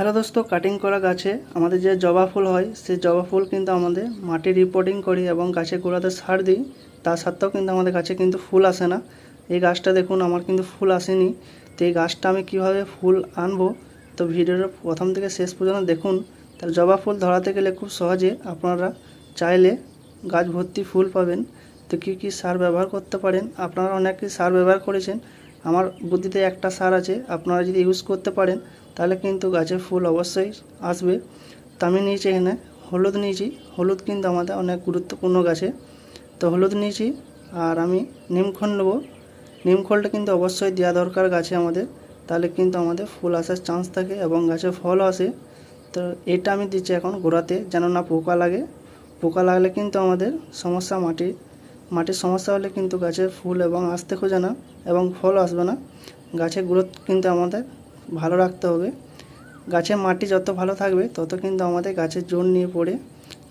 Hello দোস্ত cutting করা গাছে আমাদের যে জবা ফুল হয়, সেই জবা ফুল কিন্তু আমাদের মাটি রিপোর্টিং করি এবং গাছে গোড়াতে সার দিই। তা সত্ত্বেও কিন্তু আমাদের গাছে কিন্তু ফুল আসে না। এই গাছটা দেখুন, আমার কিন্তু ফুল আসেনি। তো এই গাছটা আমি কীভাবে ফুল আনব? তো ভিডিওটা প্রথম থেকে শেষ পর্যন্ত দেখুন। তাহলে জবা ফুল ধরাতে গেলে খুব সহজে আপনারা চাইলে গাছ ভর্তি ফুল পাবেন। তো কী কী সার ব্যবহার করতে পারেন? আপনারা অনেক সার ব্যবহার করেছেন। আমার বুদ্ধিতে একটা সার আছে, আপনারা যদি ইউজ করতে পারেন তাহলে কিন্তু গাছে ফুল অবশ্যই আসবে। তো আমি নিয়েছি এখানে, হলুদ নিয়েছি। হলুদ কিন্তু আমাদের অনেক গুরুত্বপূর্ণ গাছে। তো হলুদ নিয়েছি আর আমি নিমখোল নেব। নিমখোলটা কিন্তু অবশ্যই দেওয়া দরকার গাছে আমাদের। তাহলে কিন্তু আমাদের ফুল আসার চান্স থাকে এবং গাছে ফল আসে। তো এটা আমি দিচ্ছি এখন গোড়াতে যেন না পোকা লাগে। পোকা লাগলে কিন্তু আমাদের সমস্যা মাটি, মাটির সমস্যা হলে কিন্তু গাছের ফুল এবং আসতে খোঁজে না এবং ফল আসবে না। গাছের গ্রোথ কিন্তু আমাদের ভালো রাখতে হবে। গাছের মাটি যত ভালো থাকবে, তত কিন্তু আমাদের গাছের জোর নিয়ে পড়ে।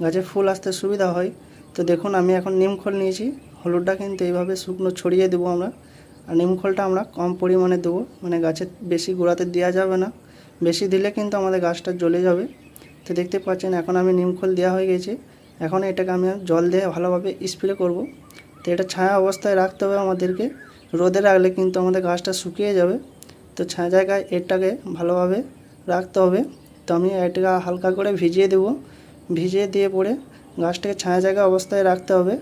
গাছে ফুল আসতে সুবিধা হয়। তো দেখুন, আমি এখন নিমখোল নিয়েছি। হলুদটা কিন্তু এইভাবে শুকনো ছড়িয়ে দেবো আমরা। আর নিমখোলটা আমরা কম পরিমাণে দেবো। মানে গাছের বেশি গোড়াতে দেওয়া যাবে না। বেশি দিলে কিন্তু আমাদের গাছটা জ্বলে যাবে। তো দেখতে পাচ্ছেন, এখন আমি নিমখোল দেওয়া হয়ে গেছে। এখন এটাকে আমি জল দিয়ে ভালোভাবে স্প্রে করব। তো এটা ছায়া অবস্থায় রাখতে হবে আমাদেরকে। রোদে রাখলে কিন্তু আমাদের গাছটা শুকিয়ে যাবে। তো ছায়া জায়গায় এটাকে ভালোভাবে রাখতে হবে। তো আমি এটাকে হালকা করে ভিজিয়ে দেব। ভিজিয়ে দিয়ে পরে গাছটাকে ছায়া জায়গা অবস্থায় রাখতে হবে।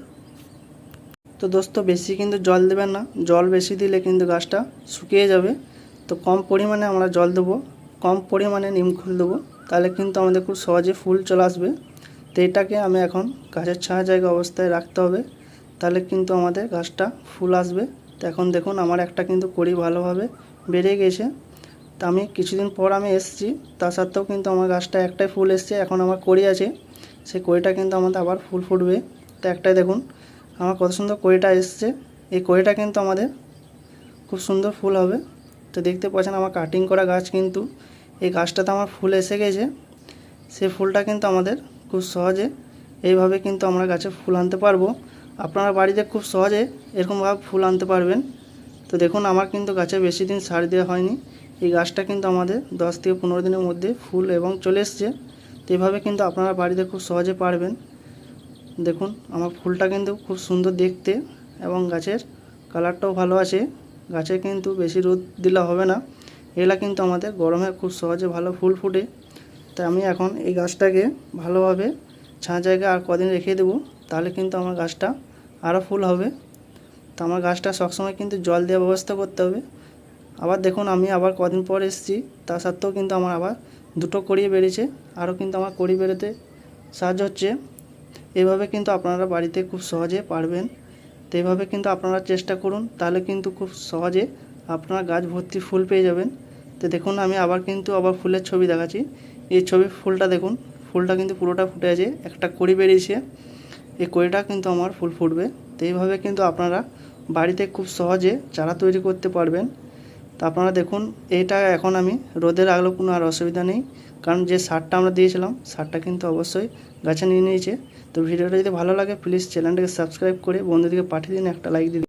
তো দোস্ত, বেশি কিন্তু জল দেবেন না। জল বেশি দিলে কিন্তু গাছটা শুকিয়ে যাবে। তো কম পরিমাণে আমরা জল দেবো। কম পরিমাণে নিমখোল দেবো। তাহলে কিন্তু আমাদের খুব সহজে ফুল চলে আসবে। তো এটাকে আমি এখন গাছের ছায়া জায়গা অবস্থায় রাখতে হবে। তাহলে কিন্তু আমাদের গাছটা ফুল আসবে। তো এখন দেখুন, আমার একটা কিন্তু করি ভালোভাবে বেড়ে গেছে। তো আমি কিছুদিন পর আমি এসেছি। তা সত্ত্বেও কিন্তু আমার গাছটা একটাই ফুল এসছে, এখন আমার কড়ি আছে। সেই কড়িটা কিন্তু আমাদের আবার ফুল ফুটবে। তো একটাই দেখুন, আমার কত সুন্দর কড়িটা এসছে। এই কড়িটা কিন্তু আমাদের খুব সুন্দর ফুল হবে। তো দেখতে পাচ্ছেন আমার কাটিং করা গাছ কিন্তু। এই গাছটাতে আমার ফুল এসে গেছে। সেই ফুলটা কিন্তু আমাদের খুব সহজে এইভাবে কিন্তু আমরা গাছে ফুল আনতে পারব। আপনারা বাড়িতে খুব সহজে এরকমভাবে ফুল আনতে পারবেন। তো দেখুন, আমার কিন্তু গাছে বেশি দিন সার দেওয়া হয়নি। এই গাছটা কিন্তু আমাদের দশ থেকে পনেরো দিনের মধ্যে ফুল এবং চলে এসছে। তো এভাবে কিন্তু আপনারা বাড়িতে খুব সহজে পারবেন। দেখুন, আমার ফুলটা কিন্তু খুব সুন্দর দেখতে এবং গাছের কালারটাও ভালো আছে। গাছে কিন্তু বেশি রোদ দিলে হবে না। এগুলা কিন্তু আমাদের গরমে খুব সহজে ভালো ফুল ফুটে। তাই আমি এখন এই গাছটাকে ভালোভাবে ছাঁ জায়গায় আর কদিন রেখে দেবো, তাহলে কিন্তু আমার গাছটা আরও ফুল হবে। তো আমার গাছটা সবসময় কিন্তু জল দেওয়ার ব্যবস্থা করতে হবে। আবার দেখুন, আমি আবার কদিন পর এসেছি, তা সত্ত্বেও কিন্তু আমার আবার দুটো কড়ি বেরিয়েছে আরও কিন্তু আমার কড়ি বেরোতে সাহায্য হচ্ছে। এভাবে কিন্তু আপনারা বাড়িতে খুব সহজে পারবেন। তো এইভাবে কিন্তু আপনারা চেষ্টা করুন, তাহলে কিন্তু খুব সহজে আপনারা গাছ ভর্তি ফুল পেয়ে যাবেন। তো দেখুন, আমি আবার কিন্তু আবার ফুলের ছবি দেখাচ্ছি। এই ছবির ফুলটা দেখুন, ফুলটা কিন্তু পুরোটা ফুটে আছে, একটা কড়ি বেরিয়েছে এই কড়িটা কিন্তু আমার ফুল ফুটবে। তো এইভাবে কিন্তু আপনারা বাড়িতে খুব সহজে চারা তৈরি করতে পারবেন। তো আপনারা দেখুন এইটা এখন আমি রোদে রাখলেও কোনো আর অসুবিধা নেই। কারণ যে সারটা আমরা দিয়েছিলাম, সারটা কিন্তু অবশ্যই গাছে নিয়ে নিয়েছে। তো ভিডিওটা যদি ভালো লাগে প্লিজ চ্যানেলটাকে সাবস্ক্রাইব করে বন্ধুদেরকে পাঠিয়ে দিন, একটা লাইক দিন।